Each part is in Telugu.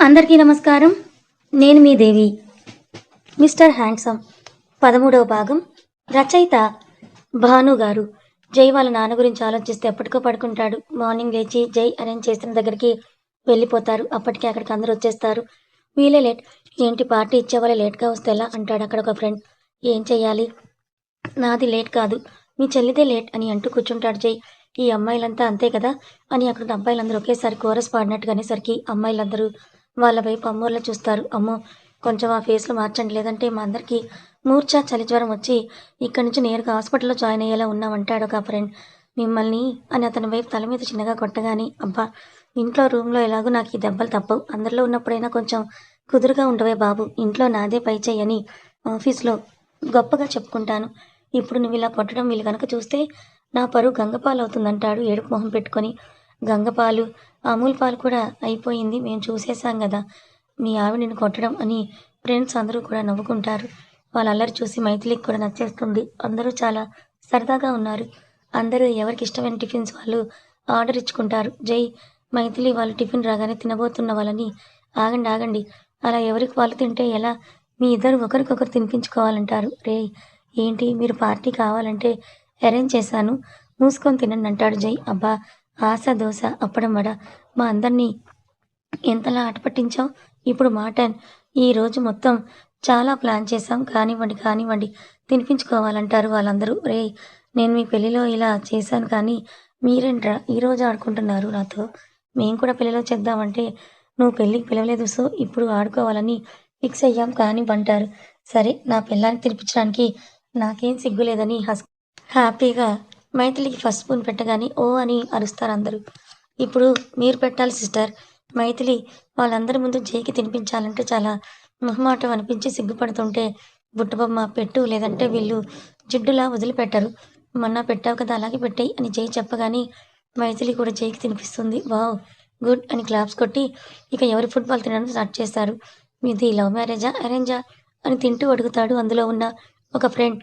అందరికీ నమస్కారం. నేను మీ దేవి మిస్టర్ హ్యాండ్సమ్. పదమూడవ భాగం. రచయిత భాను గారు. జై వాళ్ళ నాన్న గురించి ఆలోచిస్తే ఎప్పటికో పడుకుంటాడు. మార్నింగ్ లేచి జై అరేంజ్ చేసిన దగ్గరికి వెళ్ళిపోతారు. అప్పటికే అక్కడికి అందరూ వచ్చేస్తారు. వీలే లేట్. ఏంటి పార్టీ ఇచ్చేవాళ్ళు లేట్గా వస్తే ఎలా? అంటాడు అక్కడ ఒక ఫ్రెండ్. ఏం చెయ్యాలి? నాది లేట్ కాదు. మీ చెల్లిదే లేట్ అని అంటూ కూర్చుంటాడు జై. ఈ అమ్మాయిలంతా అంతే కదా? అని అక్కడ అబ్బాయిలందరూ ఒకేసారి కోరస్ పాడినట్టుగానేసరికి అమ్మాయిలందరూ వాళ్ళ వైపు అమ్మోళ్ళ చూస్తారు. అమ్మో కొంచెం ఆ ఫేస్లో మార్చండి. లేదంటే మా అందరికీ మూర్ఛ చలి జ్వరం వచ్చి ఇక్కడి నుంచి నేరుగా హాస్పిటల్లో జాయిన్ అయ్యేలా ఉన్నామంటాడు ఒక ఫ్రెండ్ మిమ్మల్ని అని అతని వైపు తల మీద చిన్నగా కొట్టగానే అబ్బా ఇంట్లో రూమ్లో ఎలాగో నాకు ఈ దెబ్బలు తప్పవు. అందరిలో ఉన్నప్పుడైనా కొంచెం కుదురుగా ఉండవే బాబు. ఇంట్లో నాదే పై చేయని ఆఫీస్లో గొప్పగా చెప్పుకుంటాను. ఇప్పుడు నువ్వు ఇలా కొట్టడం వీళ్ళు కనుక చూస్తే నా పరువు గంగపాలవుతుందంటాడు. ఏడుపు మొహం పెట్టుకొని గంగపాలు అమూల్ పాలు కూడా అయిపోయింది. మేము చూసేసాం కదా మీ ఆవిడ నిన్ను కొట్టడం అని ఫ్రెండ్స్ అందరూ కూడా నవ్వుకుంటారు. వాళ్ళ అల్లరి చూసి మైథిలికి కూడా నచ్చేస్తుంది. అందరూ చాలా సరదాగా ఉన్నారు. అందరూ ఎవరికి ఇష్టమైన టిఫిన్స్ వాళ్ళు ఆర్డర్ ఇచ్చుకుంటారు. జై మైథిలి వాళ్ళు టిఫిన్ రాగానే తినబోతున్న వాళ్ళని ఆగండి ఆగండి. అలా ఎవరికి వాళ్ళు తింటే ఎలా మీ ఇద్దరు ఒకరికొకరు తినిపించుకోవాలంటారు? రే ఏంటి? మీరు పార్టీ కావాలంటే అరేంజ్ చేశాను. మూసుకొని తినండి అంటాడు జై. అబ్బా ఆశ దోశ అప్పడం వడ. మా అందరినీ ఎంతలా ఆటపట్టించాం ఇప్పుడు మాటన్ ఈ రోజు మొత్తం చాలా ప్లాన్ చేశాం. కానివ్వండి కానివ్వండి. తినిపించుకోవాలంటారు వాళ్ళందరూ. రే నేను మీ పెళ్ళిలో ఇలా చేశాను కానీ మీరేంట్రా ఈరోజు ఆడుకుంటున్నారు నాతో? మేము కూడా పెళ్ళిలో చేద్దామంటే నువ్వు పెళ్ళికి పిలవలేదు సో ఇప్పుడు ఆడుకోవాలని ఫిక్స్ అయ్యాం కానీ అంటారు సరే నా పిల్లాన్ని తినిపించడానికి నాకేం సిగ్గులేదని హస్ హ్యాపీగా మైథిలికి ఫస్ట్ స్పూన్ పెట్టగానే ఓ అని అరుస్తారు అందరూ. ఇప్పుడు మీరు పెట్టాలి సిస్టర్. మైథిలి వాళ్ళందరి ముందు జైకి తినిపించాలంటే చాలా మొహమాటం అనిపించి సిగ్గుపడుతుంటే బుట్టబొమ్మ పెట్టు లేదంటే వీళ్ళు జిడ్డులా వదిలిపెట్టరు. మొన్న పెట్టావు కదా అలాగే పెట్టాయి అని జై చెప్పగానే మైథిలి కూడా జైకి తినిపిస్తుంది. వావ్ గుడ్ అని క్లాప్స్ కొట్టి ఇక ఎవరి ఫుట్బాల్ తినడం స్టార్ట్ చేస్తారు. మీది లవ్ మ్యారేజా అరేంజా అని తింటూ అడుగుతాడు. అందులో ఉన్న ఒక ఫ్రెండ్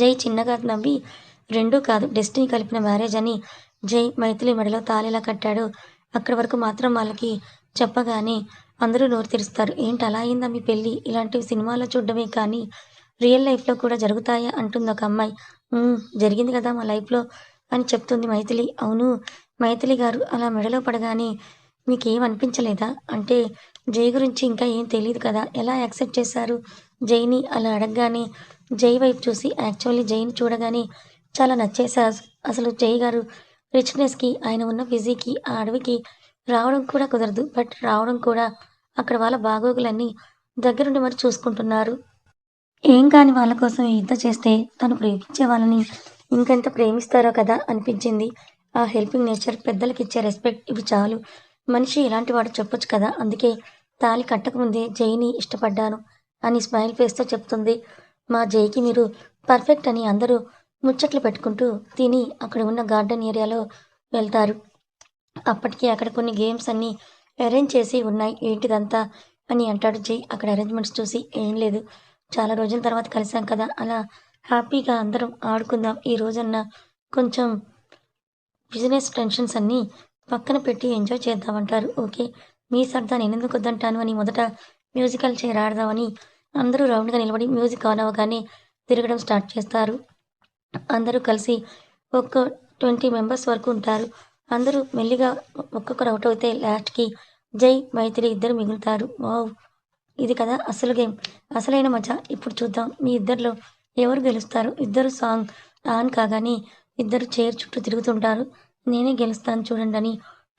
జై చిన్నగా నవ్వి రెండూ కాదు డెస్టినీ కలిపిన మ్యారేజ్ అని జై మైథిలి మెడలో తాళేలా కట్టాడు. అక్కడి వరకు మాత్రం వాళ్ళకి చెప్పగానే అందరూ నోరు తెరుస్తారు. ఏంటి అలా అయిందా మీ పెళ్ళి? ఇలాంటివి సినిమాలో చూడడమే కానీ రియల్ లైఫ్లో కూడా జరుగుతాయా? అంటుంది ఒక అమ్మాయి. జరిగింది కదా మా లైఫ్లో అని చెప్తుంది మైథిలి. అవును మైథిలి గారు అలా మెడలో పడగానే మీకేం అనిపించలేదా అంటే జై గురించి ఇంకా ఏం తెలియదు కదా ఎలా యాక్సెప్ట్ చేశారు జైని? అలా అడగగానే జై వైపు చూసి యాక్చువల్లీ జైని చూడగానే చాలా నచ్చేసా అసలు జై గారు రిచ్నెస్కి ఆయన ఉన్న బిజీకి ఆ అడవికి రావడం కూడా కుదరదు. బట్ రావడం కూడా అక్కడ వాళ్ళ బాగోగులన్నీ దగ్గరుండి మరి చూసుకుంటున్నారు. ఏం కాని వాళ్ళ కోసం ఇంత చేస్తే తను ప్రేమించే వాళ్ళని ఇంకెంత ప్రేమిస్తారో కదా అనిపించింది. ఆ హెల్పింగ్ నేచర్ పెద్దలకి ఇచ్చే రెస్పెక్ట్ ఇవి చాలు. మనిషి ఇలాంటి వాడు చెప్పొచ్చు కదా. అందుకే తాళి కట్టకముందే జైని ఇష్టపడ్డాను అని స్మైల్ ఫేస్తో చెప్తుంది. మా జైకి మీరు పర్ఫెక్ట్ అని అందరూ ముచ్చట్లు పెట్టుకుంటూ తిని అక్కడ ఉన్న గార్డెన్ ఏరియాలో వెళ్తారు. అప్పటికి అక్కడ కొన్ని గేమ్స్ అన్నీ అరేంజ్ చేసి ఉన్నాయి. ఏంటిదంతా అని అంటాడు జై. అక్కడ అరేంజ్మెంట్స్ చూసి ఏం లేదు. చాలా రోజుల తర్వాత కలిసాం కదా. అలా హ్యాపీగా అందరం ఆడుకుందాం. ఈ రోజన్న కొంచెం బిజినెస్ టెన్షన్స్ అన్నీ పక్కన పెట్టి ఎంజాయ్ చేద్దామంటారు. ఓకే మీ సరదా నేను ఎందుకు వద్దంటాను అని మొదట మ్యూజికల్ చైర్ ఆడదామని అందరూ రౌండ్గా నిలబడి మ్యూజిక్ ఆన్ అవ్వగానే తిరగడం స్టార్ట్ చేస్తారు. అందరూ కలిసి ఒక్క ట్వంటీ మెంబర్స్ వరకు ఉంటారు. అందరూ మెల్లిగా ఒక్కొక్కరు అవుట్ అవుతే లాస్ట్కి జై మైత్రి ఇద్దరు మిగులుతారు. వావ్! ఇది కదా అసలు గేమ్. అసలైన మజా. ఇప్పుడు చూద్దాం. మీ ఇద్దరిలో ఎవరు గెలుస్తారు? ఇద్దరు సాంగ్ ఆన్ కాగానే ఇద్దరు చైర్ చుట్టూ తిరుగుతుంటారు. నేనే గెలుస్తాను చూడండి అని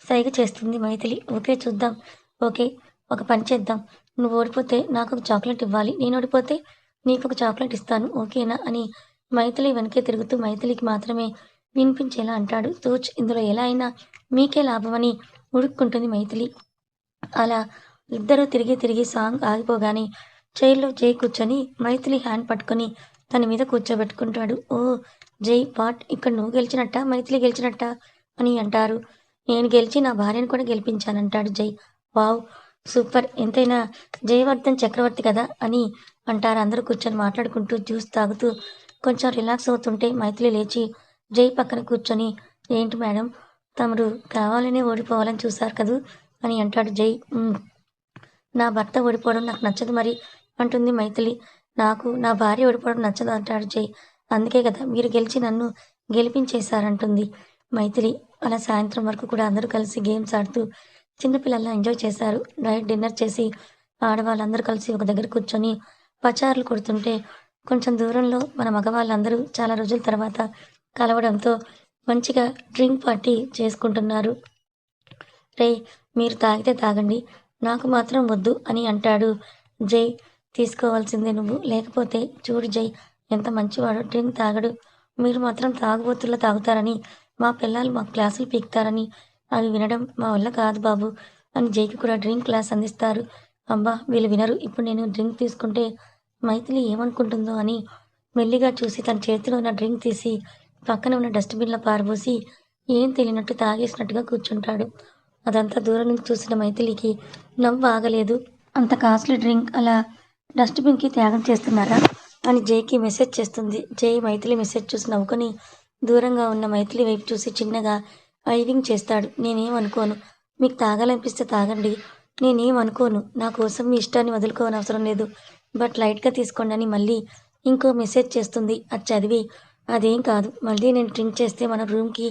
సైగ చేస్తుంది మైథిలి. ఓకే చూద్దాం. ఓకే ఒక పని చేద్దాం. నువ్వు ఓడిపోతే నాకు ఒక చాక్లెట్ ఇవ్వాలి. నేను ఓడిపోతే నీకు ఒక చాక్లెట్ ఇస్తాను. ఓకేనా అని మైథిలి వెనకే తిరుగుతూ మైథిలికి మాత్రమే వినిపించేలా అంటాడు. తోచ్ ఇందులో ఎలా అయినా మీకే లాభమని ఉడుక్కుంటుంది మైథిలి. అలా ఇద్దరూ తిరిగి తిరిగి సాంగ్ ఆగిపోగానే చైర్లో జై కూర్చొని మైథిలి హ్యాండ్ పట్టుకొని తన మీద కూర్చోబెట్టుకుంటాడు. ఓ జై పాట్ ఇక్కడ నువ్వు గెలిచినట్ట? మైథిలి గెలిచినట్ట? అని అంటారు. నేను గెలిచి నా భార్యను కూడా గెలిపించానంటాడు జై. Wow super. ఎంతైనా జయవర్ధన్ చక్రవర్తి కదా అని అంటారు. అందరూ కూర్చొని మాట్లాడుకుంటూ జ్యూస్ తాగుతూ కొంచెం రిలాక్స్ అవుతుంటే మైథిలి లేచి జై పక్కన కూర్చొని ఏంటి మేడం తమరు కావాలనే ఓడిపోవాలని చూశారు కదూ? అని అంటాడు జై. నా భర్త ఓడిపోవడం నాకు నచ్చదు మరి అంటుంది మైథిలి. నాకు నా భార్య ఓడిపోవడం నచ్చదు అంటాడు జై. అందుకే కదా మీరు గెలిచి నన్ను గెలిపించేశారంటుంది. మైథిలి అలా సాయంత్రం వరకు కూడా అందరూ కలిసి గేమ్స్ ఆడుతూ చిన్నపిల్లల్లా ఎంజాయ్ చేశారు. నైట్ డిన్నర్ చేసి ఆడవాళ్ళందరూ కలిసి ఒక దగ్గర కూర్చొని పచారులు కొడుతుంటే కొంచెం దూరంలో మన మగవాళ్ళందరూ చాలా రోజుల తర్వాత కలవడంతో మంచిగా డ్రింక్ పార్టీ చేసుకుంటున్నారు. రే మీరు తాగితే తాగండి. నాకు మాత్రం వద్దు అని అంటాడు జై. తీసుకోవాల్సిందే నువ్వు. లేకపోతే చూడు జై ఎంత మంచివాడు. డ్రింక్ తాగడు. మీరు మాత్రం తాగుబోతుల్లో తాగుతారని మా పిల్లలు మా క్లాసులు పీకుతారని అవి వినడం మా వల్ల కాదు బాబు అని జైకి కూడా డ్రింక్ క్లాస్ అందిస్తారు. అబ్బా వీళ్ళు వినరు. ఇప్పుడు నేను డ్రింక్ తీసుకుంటే మైథిలి ఏమనుకుంటుందో అని మెల్లిగా చూసి తన చేతిలో ఉన్న డ్రింక్ తీసి పక్కన ఉన్న డస్ట్బిన్లో పారబోసి ఏం తెలియనట్టు తాగేసినట్టుగా కూర్చుంటాడు. అదంతా దూరం నుంచి చూసిన మైథిలికి నవ్వు ఆగలేదు. అంత కాస్ట్లీ డ్రింక్ అలా డస్ట్బిన్కి త్యాగం చేస్తున్నారా అని జైకి మెసేజ్ చేస్తుంది. జై మైథిలి మెసేజ్ చూసి నవ్వుకొని దూరంగా ఉన్న మైథిలి వైపు చూసి చిన్నగా ఐవింగ్ చేస్తాడు. నేనేం అనుకోను మీకు తాగాలనిపిస్తే తాగండి. నేనేం అనుకోను నా కోసం మీ ఇష్టాన్ని వదులుకోవని అవసరం లేదు. బట్ లైట్గా తీసుకోండి అని మళ్ళీ ఇంకో మెసేజ్ చేస్తుంది. అది చదివి అదేం కాదు. మళ్ళీ నేను డ్రింక్ చేస్తే మన రూమ్కి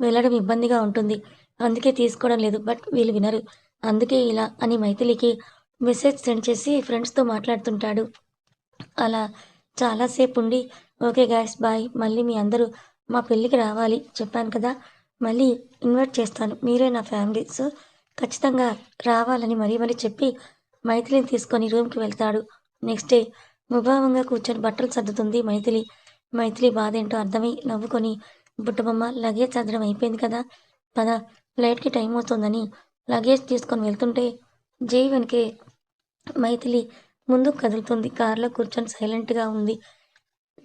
వెళ్ళడం ఇబ్బందిగా ఉంటుంది. అందుకే తీసుకోవడం లేదు. బట్ వీళ్ళు వినరు. అందుకే ఇలా అని మైథిలికి మెసేజ్ సెండ్ చేసి ఫ్రెండ్స్తో మాట్లాడుతుంటాడు. అలా చాలాసేపు ఉండి ఓకే గాయస్ బాయ్. మళ్ళీ మీ అందరూ మా పెళ్ళికి రావాలి. చెప్పాను కదా. మళ్ళీ ఇన్వైట్ చేస్తాను. మీరే నా ఫ్యామిలీ. సో ఖచ్చితంగా రావాలని మరీ మరీ చెప్పి మైథిలిని తీసుకొని రూమ్కి వెళ్తాడు. నెక్స్ట్ డే ముభావంగా కూర్చొని బట్టలు సర్దుతుంది మైథిలి. మైథిలి బాధ ఏంటో అర్థమై నవ్వుకొని బుట్టబొమ్మ లగేజ్ సర్దడం అయిపోయింది కదా పద ఫ్లైట్కి టైం అవుతుందని లగేజ్ తీసుకొని వెళ్తుంటే జై వెనకే మైథిలి ముందుకు కదులుతుంది. కారులో కూర్చొని సైలెంట్గా ఉంది.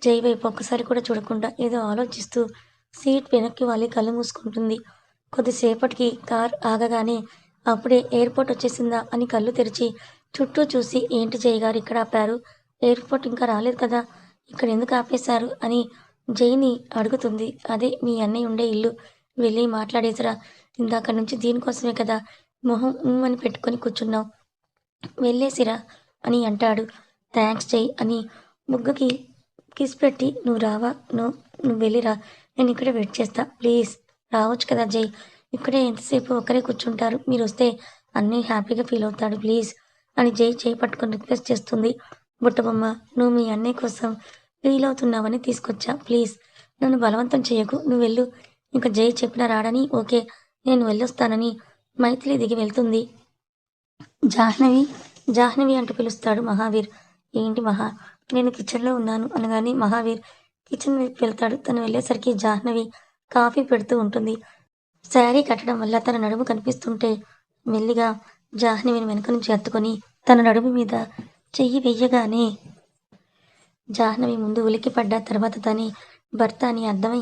జై వైపు ఒక్కసారి కూడా చూడకుండా ఏదో ఆలోచిస్తూ సీట్ వెనక్కి వాలి కళ్ళు మూసుకుంటుంది. కొద్దిసేపటికి కార్ ఆగగానే అప్పుడే ఎయిర్పోర్ట్ వచ్చేసిందా అని కళ్ళు తెరిచి చుట్టూ చూసి ఏంటి జై గారు ఇక్కడ ఆపారు? ఎయిర్పోర్ట్ ఇంకా రాలేదు కదా ఇక్కడ ఎందుకు ఆపేశారు అని జైని అడుగుతుంది. అదే మీ అన్నయ్య ఉండే ఇల్లు. వెళ్ళి మాట్లాడేసిరా. ఇందాక నుంచి దీనికోసమే కదా మొహం ఉమ్ అని పెట్టుకొని కూర్చున్నావు. వెళ్ళేసిరా అని అంటాడు. థ్యాంక్స్ జై అని బుగ్గకి కిస్ పెట్టి నువ్వు రావా? నువ్వు నువ్వు వెళ్ళిరా. నేను ఇక్కడే వెయిట్ చేస్తా. ప్లీజ్ రావచ్చు కదా జై. ఇక్కడే ఎంతసేపు ఒకరే కూర్చుంటారు. మీరు వస్తే అన్నీ హ్యాపీగా ఫీల్ అవుతాడు. ప్లీజ్ అని జై చేయి పట్టుకొని రిక్వెస్ట్ చేస్తుంది. బుట్టబొమ్మ నువ్వు మీ అన్నయ్య కోసం ఫీల్ అవుతున్నావని తీసుకొచ్చా. ప్లీజ్ నన్ను బలవంతం చేయకు. నువ్వు వెళ్ళు. ఇంకా జై చెప్పిన రాడని. ఓకే నేను వెళ్ళొస్తానని మైథిలి దిగి వెళ్తుంది. జాహ్నవి జాహ్నవి అంటూ పిలుస్తాడు మహావీర్. ఏంటి మహా? నేను కిచెన్లో ఉన్నాను అనగానే మహావీర్ కిచెన్ వైపు వెళ్తాడు. తను వెళ్ళేసరికి జాహ్నవి కాఫీ పెడుతూ ఉంటుంది. శారీ కట్టడం వల్ల తన నడుము కనిపిస్తుంటే మెల్లిగా జాహ్నవిని వెనుక నుంచి ఎత్తుకొని తన నడుము మీద చెయ్యి వెయ్యగానే జాహ్నవి ముందు ఉలికిపడ్డ తర్వాత తని భర్త అని అర్థమై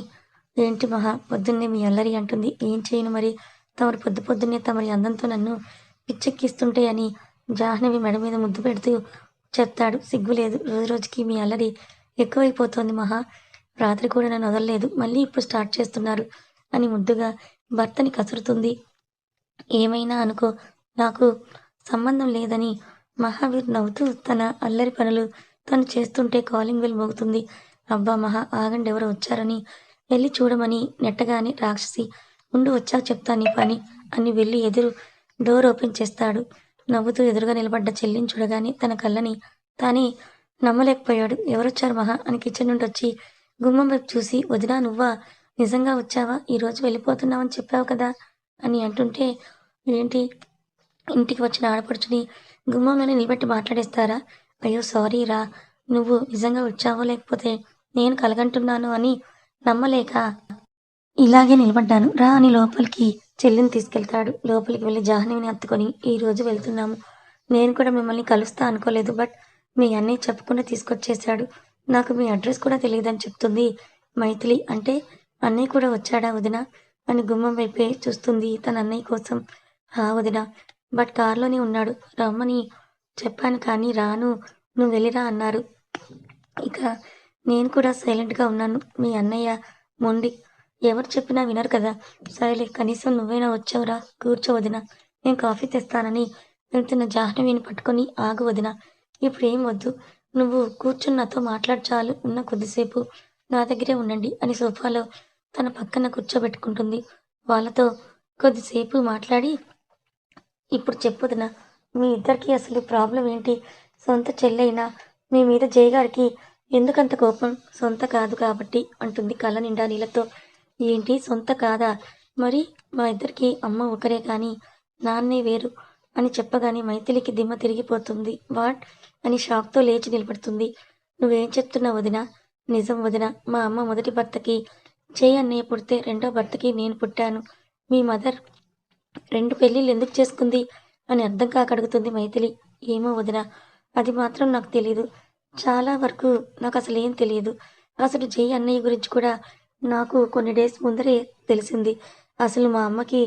ఏంటి మహా పొద్దున్నే మీ అల్లరి అంటుంది. ఏం చేయను మరి? తమరు పొద్దు పొద్దున్నే తమరి అందంతో నన్ను పిచ్చెక్కిస్తుంటే అని జాహ్నవి మెడ మీద ముద్దు పెడుతూ చెప్తాడు. సిగ్గులేదు రోజు రోజుకి మీ అల్లరి ఎక్కువైపోతోంది మహా. రాత్రి కూడా నన్ను వదలలేదు. మళ్ళీ ఇప్పుడు స్టార్ట్ చేస్తున్నారు అని ముద్దుగా భర్తని కసురుతుంది. ఏమైనా అనుకో. నాకు సంబంధం లేదని మహావీర్ నవ్వుతూ తన అల్లరి పనులు తను చేస్తుంటే కాలింగ్ బెల్ మోగుతుంది. అబ్బా మహా ఆగండి ఎవరో వచ్చారని వెళ్ళి చూడమని నెట్టగానే రాక్షసి ఉండు వచ్చాక చెప్తాను నీ పని అని వెళ్ళి ఎదురు డోర్ ఓపెన్ చేస్తాడు. నవ్వుతూ ఎదురుగా నిలబడ్డ చెల్లిని చూడగానే తన కళ్ళని తానే నమ్మలేకపోయాడు. ఎవరొచ్చారు మహా అని కిచెన్ నుండి వచ్చి గుమ్మం వైపు చూసి వదినా నువ్వా? నిజంగా వచ్చావా? ఈరోజు వెళ్ళిపోతున్నావని చెప్పావు కదా అని అంటుంటే ఏంటి ఇంటికి వచ్చిన ఆడపడుచుని గుమ్మంలోనే నిలబెట్టి మాట్లాడేస్తారా? అయ్యో సారీ రా. నువ్వు నిజంగా వచ్చావో లేకపోతే నేను కలగంటున్నాను అని నమ్మలేక ఇలాగే నిలబడ్డాను. రా అని లోపలికి చెల్లిని తీసుకెళ్తాడు. లోపలికి వెళ్ళి జాహ్నవిని హత్తుకొని ఈ రోజు వెళ్తున్నాము. నేను కూడా మిమ్మల్ని కలుస్తా అనుకోలేదు బట్ మీ అన్నయ్య చెప్పకుండా తీసుకొచ్చేసాడు నాకు మీ అడ్రస్ కూడా తెలియదని చెప్తుంది. మైథిలి అంటే అన్నయ్య కూడా వచ్చాడా వదిన? అని గుమ్మం వైపే చూస్తుంది తన అన్నయ్య కోసం. ఆ వదిన బట్ కార్లోనే ఉన్నాడు. రమ్మని చెప్పాను కానీ రాను నువ్వు వెళ్ళిరా అన్నారు. ఇక నేను కూడా సైలెంట్గా ఉన్నాను. మీ అన్నయ్య మొండి. ఎవరు చెప్పినా వినరు కదా. సరేలే కనీసం నువ్వైనా వచ్చావురా కూర్చోవదిన నేను కాఫీ తెస్తానని వెళ్తున్న జాహ్నవిని పట్టుకొని ఆగు వదిన. ఇప్పుడు ఏం వద్దు. నువ్వు కూర్చుని నాతో మాట్లాడు చాలు. ఉన్న కొద్దిసేపు నా దగ్గరే ఉండండి అని సోఫాలో తన పక్కన కూర్చోబెట్టుకుంటుంది. వాళ్ళతో కొద్దిసేపు మాట్లాడి ఇప్పుడు చెప్పుదునా మీ ఇద్దరికి అసలు ప్రాబ్లం ఏంటి? సొంత చెల్లైనా మీ మీద జయగారికి ఎందుకంత కోపం? సొంత కాదు కాబట్టి అంటుంది కళ్ళ నిండా నీళ్ళతో. ఏంటి సొంత కాదా? మరి మా ఇద్దరికి అమ్మ ఒకరే కానీ నాన్నే వేరు అని చెప్పగానే మైథిలికి దిమ్మ తిరిగిపోతుంది. వాట్? అని షాక్తో లేచి నిలబడుతుంది. నువ్వేం చెప్తున్నావు వదిన? నిజం వదిన మా అమ్మ మొదటి భర్తకి జై అన్నయ్య పుడితే రెండో భర్తకి నేను పుట్టాను. మీ మదర్ రెండు పెళ్ళిళ్ళు ఎందుకు చేసుకుంది అని అర్థం కాక అడుగుతుంది మైథిలి. ఏమో వదిన అది మాత్రం నాకు తెలియదు చాలా వరకు నాకు అసలు ఏం తెలియదు అసలు జై అన్నయ్య గురించి కూడా నాకు కొన్ని డేస్ ముందరే తెలిసింది. అసలు మా అమ్మకి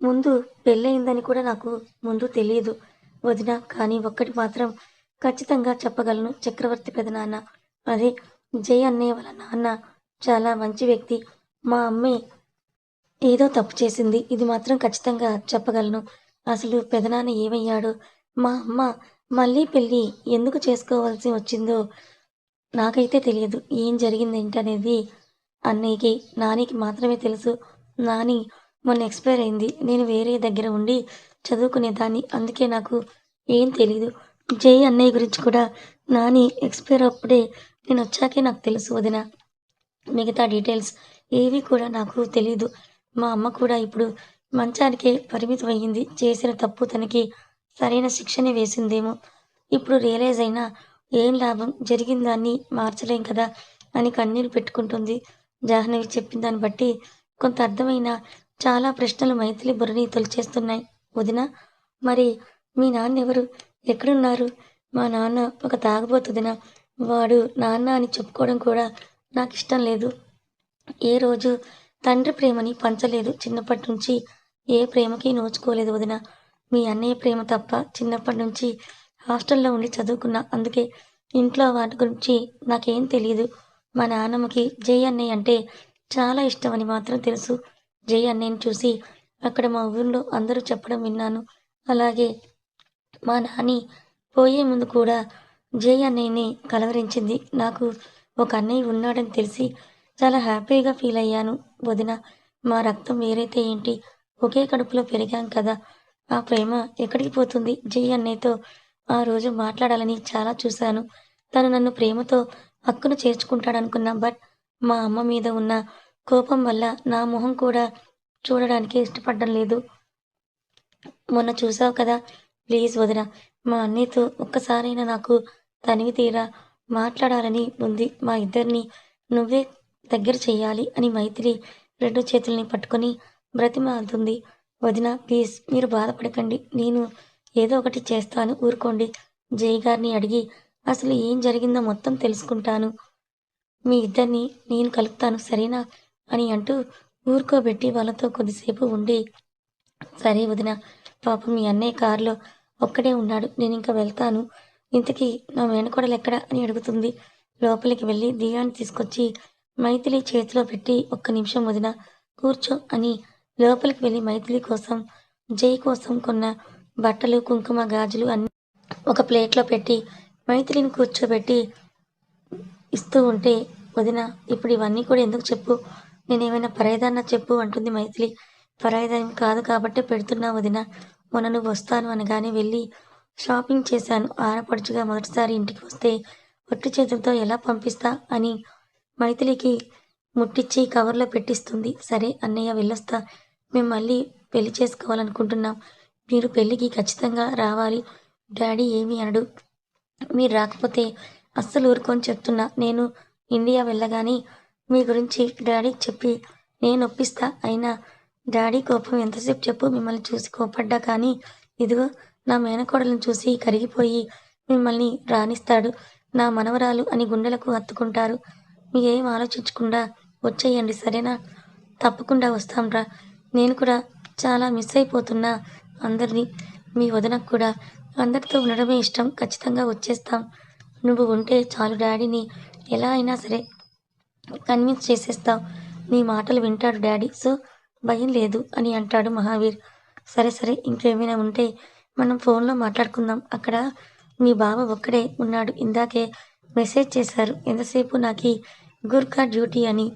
ముందు పెళ్ళయిందని కూడా నాకు ముందు తెలియదు వదిన కానీ ఒక్కటి మాత్రం ఖచ్చితంగా చెప్పగలను. చక్రవర్తి పెదనాన్న అదే జై అన్నయ్య వాళ్ళ నాన్న చాలా మంచి వ్యక్తి. మా అమ్మే ఏదో తప్పు చేసింది. ఇది మాత్రం ఖచ్చితంగా చెప్పగలను. అసలు పెదనాన్న ఏమయ్యాడు? మా అమ్మ మళ్ళీ పెళ్ళి ఎందుకు చేసుకోవాల్సి వచ్చిందో నాకైతే తెలియదు. ఏం జరిగింది ఏంటనేది అన్నయ్యకి నానికి మాత్రమే తెలుసు. నాని మొన్న ఎక్స్పైర్ అయింది. నేను వేరే దగ్గర ఉండి చదువుకునేదాన్ని. అందుకే నాకు ఏం తెలీదు. జై అన్నయ్య గురించి కూడా నాని ఎక్స్పైర్ అప్పుడే నేను వచ్చాకే నాకు తెలుసు వదిన. మిగతా డీటెయిల్స్ ఏవి కూడా నాకు తెలీదు. మా అమ్మ కూడా ఇప్పుడు మంచానికే పరిమితం అయ్యింది చేసిన తప్పు తనకి సరైన శిక్షనే వేసిందేమో. ఇప్పుడు రియలైజ్ అయినా ఏం లాభం? జరిగిన దాన్ని మార్చలేం కదా అని కన్నీళ్ళు పెట్టుకుంటుంది జాహ్నవి చెప్పిన దాన్ని బట్టి. కొంత అర్థమైన చాలా ప్రశ్నలు మైథిలి బుర్రని తొలిచేస్తున్నాయి. వదిన మరి మీ నాన్న ఎవరు? ఎక్కడున్నారు? మా నాన్న ఒక తాగబోతుదిన వాడు నాన్న అని చెప్పుకోవడం కూడా నాకు ఇష్టం లేదు. ఏ రోజు తండ్రి ప్రేమని పంచలేదు. చిన్నప్పటి నుంచి ఏ ప్రేమకి నోచుకోలేదు వదిన. మీ అన్నయ్య ప్రేమ తప్ప చిన్నప్పటి నుంచి హాస్టల్లో ఉండి చదువుకున్నా. అందుకే ఇంట్లో వాటి గురించి నాకేం తెలియదు మా నాన్నమ్మకి జై అన్నయ్య అంటే చాలా ఇష్టం అని మాత్రం తెలుసు. జై అన్నయ్యని చూసి అక్కడ మా ఊర్లో అందరూ చెప్పడం విన్నాను. అలాగే మా నాని పోయే ముందు కూడా జై అన్నయ్యని కలవరించింది. నాకు ఒక అన్నయ్య ఉన్నాడని తెలిసి చాలా హ్యాపీగా ఫీల్ అయ్యాను. వదిన మా రక్తం వేరైతే ఏంటి? ఒకే కడుపులో పెరిగాం కదా. ఆ ప్రేమ ఎక్కడికి పోతుంది? జై అన్నయ్యతో ఆ రోజు మాట్లాడాలని చాలా చూశాను. తను నన్ను ప్రేమతో హక్కును చేర్చుకుంటాడనుకున్నా బట్ మా అమ్మ మీద ఉన్న కోపం వల్ల నా మొహం కూడా చూడడానికి ఇష్టపడడం లేదు. మొన్న చూసావు కదా. ప్లీజ్ వదిన మా అన్నయ్యతో ఒక్కసారైనా నాకు తనివి తీరా మాట్లాడాలని ఉంది. మా ఇద్దరిని నువ్వే దగ్గర చెయ్యాలి అని మైత్రి రెండు చేతుల్ని పట్టుకొని బ్రతిమాలుతుంది వదిన ప్లీజ్ మీరు బాధపడకండి. నేను ఏదో ఒకటి చేస్తాను. ఊరుకోండి. జై గారిని అడిగి అసలు ఏం జరిగిందో మొత్తం తెలుసుకుంటాను. మీ ఇద్దరిని నేను కలుపుతాను సరేనా? అని అంటూ ఊరుకోబెట్టి వాళ్ళతో కొద్దిసేపు ఉండి సరే వదిన పాపం మీ అన్నయ్య కారులో ఒక్కడే ఉన్నాడు. నేను ఇంకా వెళ్తాను. ఇంతకీ నా మేనకోడలు ఎక్కడ? అని అడుగుతుంది. లోపలికి వెళ్ళి దియాన్ని తీసుకొచ్చి మైథిలి చేతిలో పెట్టి ఒక్క నిమిషం వదిన కూర్చో అని లోపలికి వెళ్ళి మైథిలి కోసం జై కోసం కొన్న బట్టలు కుంకుమ గాజులు అన్ని ఒక ప్లేట్లో పెట్టి మైథిలిని కూర్చోబెట్టి ఇస్తూ ఉంటే వదిన ఇప్పుడు ఇవన్నీ కూడా ఎందుకు చెప్పు? నేనేమైనా పరాయిదాన్నా చెప్పు అంటుంది మైథిలి. పరాయిదాయం కాదు కాబట్టి పెడుతున్నా వదిన. మొన్న నువ్వు వస్తాను అనగానే వెళ్ళి షాపింగ్ చేశాను. ఆడపడుచుగా మొదటిసారి ఇంటికి వస్తే ఒట్టి చేతులతో ఎలా పంపిస్తా అని మైథిలికి ముట్టించి కవర్లో పెట్టిస్తుంది. సరే అన్నయ్య వెళ్ళొస్తా. మేము మళ్ళీ పెళ్ళి చేసుకోవాలనుకుంటున్నాం. మీరు పెళ్ళికి ఖచ్చితంగా రావాలి. డాడీ ఏమీ అనడు. మీరు రాకపోతే అస్సలు ఊరుకొని చెప్తున్నా. నేను ఇండియా వెళ్ళగానే మీ గురించి డాడీకి చెప్పి నేను ఒప్పిస్తా. అయినా డాడీ కోపం ఎంతసేపు చెప్పు మిమ్మల్ని చూసి కోపడ్డా కానీ ఇదిగో నా మేనకోడలను చూసి కరిగిపోయి మిమ్మల్ని రాణిస్తాడు నా మనవరాలు అని గుండెలకు హత్తుకుంటారు మీరేం ఆలోచించకుండా వచ్చేయండి సరేనా? తప్పకుండా వస్తాంరా నేను కూడా చాలా మిస్ అయిపోతున్నా. అందరినీ మీ వదనకు కూడా. అందరితో ఉండడమే ఇష్టం. ఖచ్చితంగా వచ్చేస్తాం. నువ్వు ఉంటే చాలు డాడీని. ఎలా అయినా సరే కన్విన్స్ చేసేస్తావు నీ మాటలు వింటాడు డాడీ. సో భయం లేదు అని అంటాడు మహావీర్. సరే సరే ఇంకేమైనా ఉంటే మనం ఫోన్లో మాట్లాడుకుందాం. అక్కడ మీ బావ ఒక్కడే ఉన్నాడు. ఇందాకే మెసేజ్ చేశారు. ఎంతసేపు నాకు గూర్ఖా డ్యూటీ అని.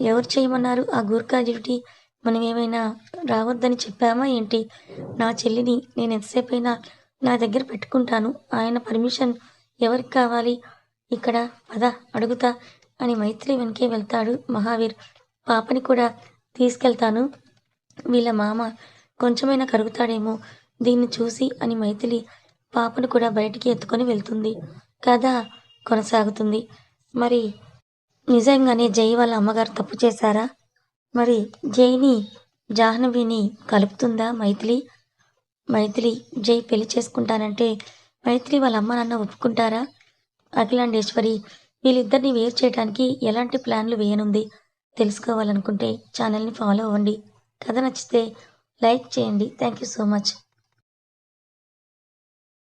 ఎవరు చేయమన్నారు ఆ గూర్ఖా డ్యూటీ? మనం ఏమైనా రావద్దని చెప్పామా ఏంటి? నా చెల్లిని నేను ఎంతసేపు అయినా నా దగ్గర పెట్టుకుంటాను. ఆయన పర్మిషన్ ఎవరికి కావాలి? ఇక్కడ పద అడుగుతా అని మైత్రి వెనకే వెళ్తాడు మహావీర్. పాపని కూడా తీసుకెళ్తాను. వీళ్ళ మామ కొంచెమైనా కరుగుతాడేమో దీన్ని చూసి అని మైథిలి పాపను కూడా బయటికి ఎత్తుకొని వెళ్తుంది. కదా కొనసాగుతుంది. మరి నిజంగానే జై వాళ్ళ అమ్మగారు తప్పు చేశారా? మరి జైని జాహ్నవిని కలుపుతుందా మైథిలి? మైథిలి జై పెళ్ళి చేసుకుంటానంటే మైత్రి వాళ్ళ అమ్మ నాన్న ఒప్పుకుంటారా? అఖిలాండేశ్వరి వీళ్ళిద్దరిని వేరు చేయడానికి ఎలాంటి ప్లాన్లు వేయనుంది? తెలుసుకోవాలనుకుంటే ఛానల్ని ఫాలో అవ్వండి. కథ నచ్చితే లైక్ చేయండి. Thank you so much.